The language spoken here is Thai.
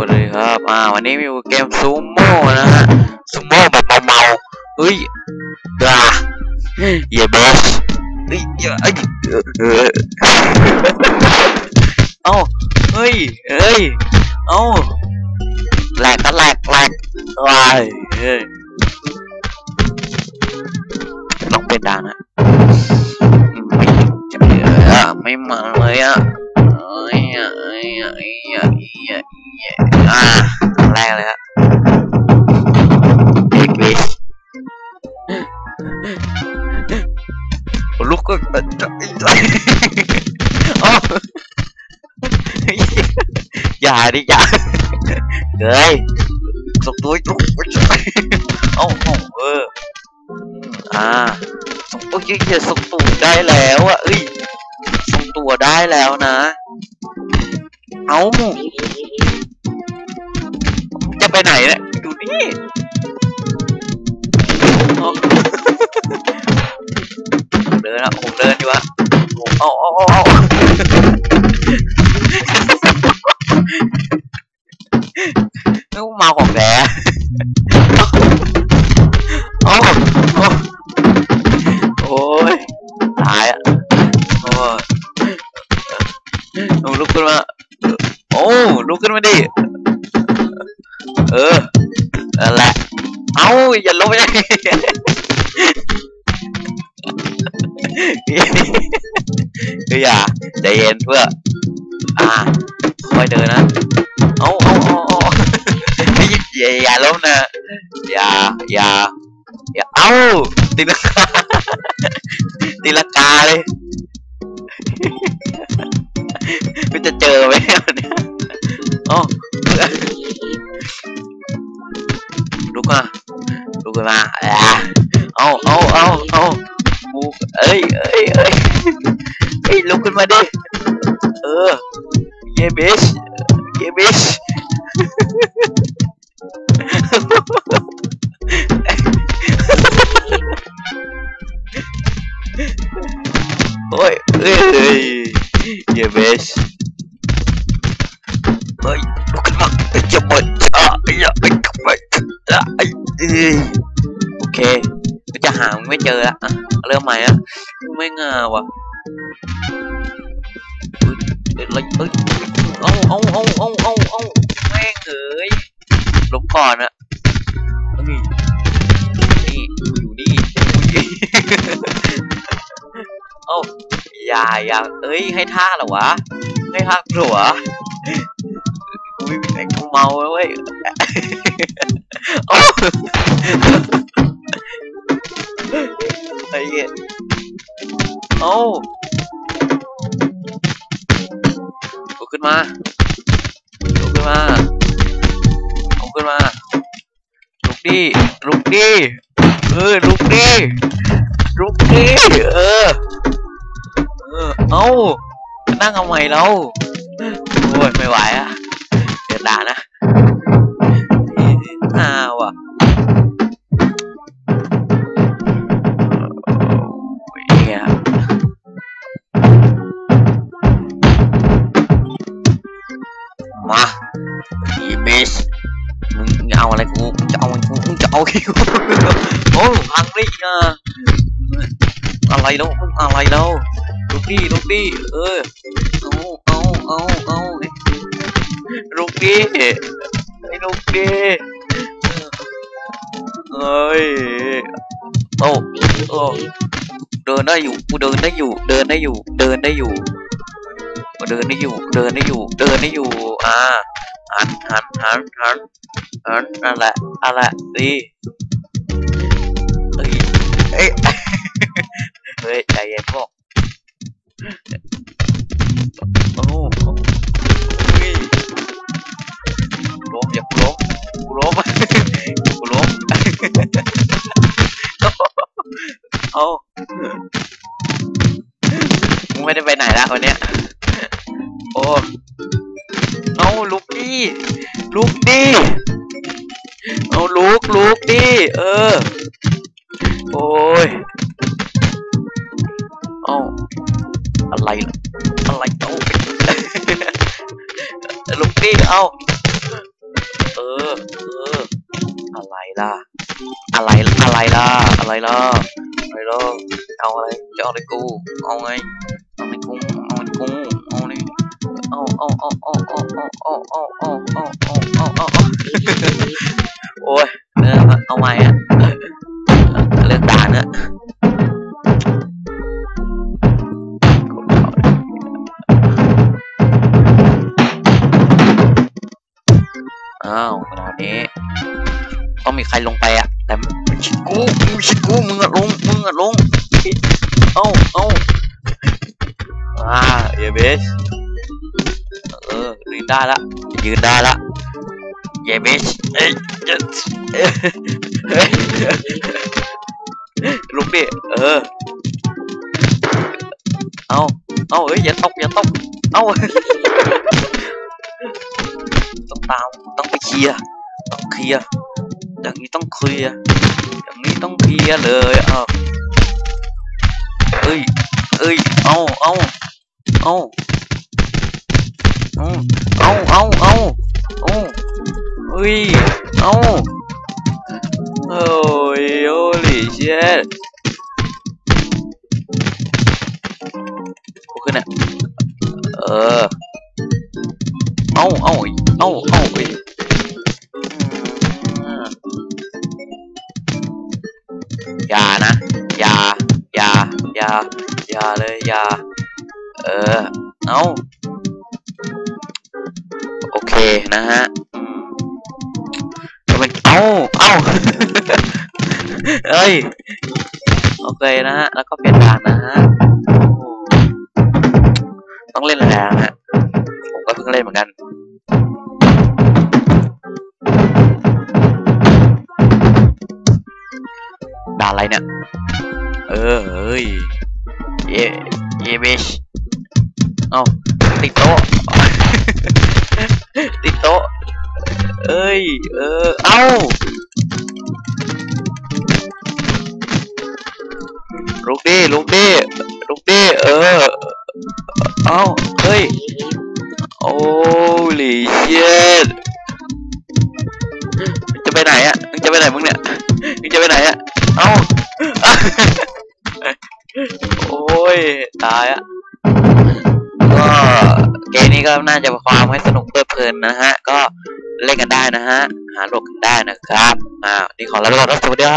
วัสดีครับอ่าวันนี้มีเกมซูโม่นะฮะซูโม่แบบเมาๆเฮ้ยด่าเย่เบสเฮ้ยเอ้ยเอ้ยเออเอ้าเฮ้ยเฮ้ยเอ้าแหลกก็แหลกแหลกวายเฮ้ยลองเป็นดังอะไม่มาเลยอะเอ้ยอะเอ้ยอะเอ้ยอะ เย้อ่าแรกเลยครับเอกลิสลุกก็อ๋ออย่าดิอย่าเฮ้ยสกตัวลุกเอ้าเอ้าเอออ่าโอ้ยอย่าสกตัวได้แล้วอะเอ้ยสกตัวได้แล้วนะ เอ้า ไปไหนเนี่ยอยู่นี่เอาเดินอะผมเดินอยู่อะเอาเอาเอาเอานึกว่าเมาของแกเอาเอาโอ้ยตายอะโอ้ยเอาลุกขึ้นมาโอ้ลุกขึ้นมาดิ เออนั่นแหละเอาอย่าลงไปเลยเฮ้ยอย่าใจเย็นเพื่อ อ่าค่อยเดินนะ เอาเอาเอาเอาอย่าอย่าล้มนะ อย่าอย่าอย่าเอาตีลังกาตีลังกาเลยมันจะเจอไหมเนี่ย ลุกมาลุกขึ้นมาอ่าเอาเอาเอาเอากูเโอเคกูจะหามึงไม่เจอละอะเริ่มใหม่อะไม่งาว่ะเฮ้ยเอ้ยเอ้ยเอาเอาเอาเอาเอาเอาแม่งเอ้ยล้มก่อนอะนี่อยู่นี่อยู่นี่เอ้าอย่าอย่าเอ้ยให้ท่าเหรอวะให้ท่าเหรอวะอุ้ยไอ้กูเมาแล้วเว้ย เอ้าไอ้เหี้ยเอ้าลุกขึ้นมาลุกขึ้นมาลุกขึ้นมาลุกดิลุกดิเออลุกดิลุกดิเออเออเอ้านั่งเอาใหม่เราโอ้ยไม่ไหวอะเดี๋ยวด่านะ มาอีเบสมึงเอาอะไรกูมึงจะเอาอะไรกูมึงจะเอาคิวโอ้พังดิอะอะไรแล้วมึงอะไรแล้วลุกดิลุกดิเออเอาเอาเอาเอาลุกดิไอ้ลุกดิเอ้ยโอ้โอ้เดินได้อยู่กูเดินได้อยู่ เดินได้อยู่ เดินได้อยู่ เดินได้อยู่ เดินได้อยู่ เดินได้อยู่ อ่า หันหันหันหันหันนั่นแหละอะไรดีเอ้ยเอ้ยเฮ้ยใจเย็นพวกโอ้โหเฮ้ล้มอย่ากูล้มกูล้มกูล้มเอาไม่ได้ไปไหนแล้ววันเนี้ย โอ้เอาลุกดิลุกดิเอาลุกลุกดิเออ โอ้ยเอาอะไรล่ะอะไรเอาลุกดิเอาเออเอออะไรล่ะ อะไรอะไรล่ะอะไรล่ะอะไรล่ะเอาอะไรจะเอาอะไรกูเอาไงเอาไงกูเอาไง อาเอาเอาเออาเอาเอาเอาเอาเอาเอาเอาเอาเอาโอ้ยเออเอาใหม่อะเลือกด่านอะอ้าวขนนี้ต้องมีใครลงไปอะ แต่ม่ใช่กูม่ใช่กูมึงอะลงมึงอะลงเอ้าเอ้าอ่าเอเบส ได้ละยืนได้ละเยเบสเอ้ยเจ็ดเอ้ยเฮ้ยลุกดิเออเอาเอาเอ้ยอย่าตกอย่าตกเอาต้องตามต้องไปเคลียร์ต้องเคลียร์อย่างนี้ต้องเคลียร์อย่างนี้ต้องเคลียร์เลยเอ้าเอ้ยเอ้ยเอาเอาเอาเอา เอาเอาเอาเอาเอ้ยเอาโอ้ยโอ้ลิเชตกูขึ้นอะเออเอาเอาเอาเอาเอ้ยอืมอย่านะอย่าอย่าอย่าอย่าเลยอย่าเออเอาโอเค นะฮะอืมจะเป็นเอ้าเอ้าเอ้ย โอเคนะฮะ แล้วก็เปลี่ยนด่านนะฮะ ต้องเล่นแรงฮะ ผมก็เพิ่งเล่นเหมือนกันด่าอะไรเนี่ย เออ เฮ้ย เยเยเบช เอ้าติดโต๊ะ ติดโต๊ะ เอ้ย เออ เอ้าลุกดิลุกดิลุกดิเออ เอ้า เฮ้ย โอ้ลิเชตจะไปไหนอะมึงจะไปไหนมึงเนี่ยมึงจะไปไหนอะ เอ้า โอ้ย ตายอะ เกมนี้ก็น่าจะความให้สนุกเพลิดเพลินนะฮะ ก็เล่นกันได้นะฮะ หาโหลดกันได้นะครับ อ่า นี่ขอลาไปก่อนนะสวัสดีครับ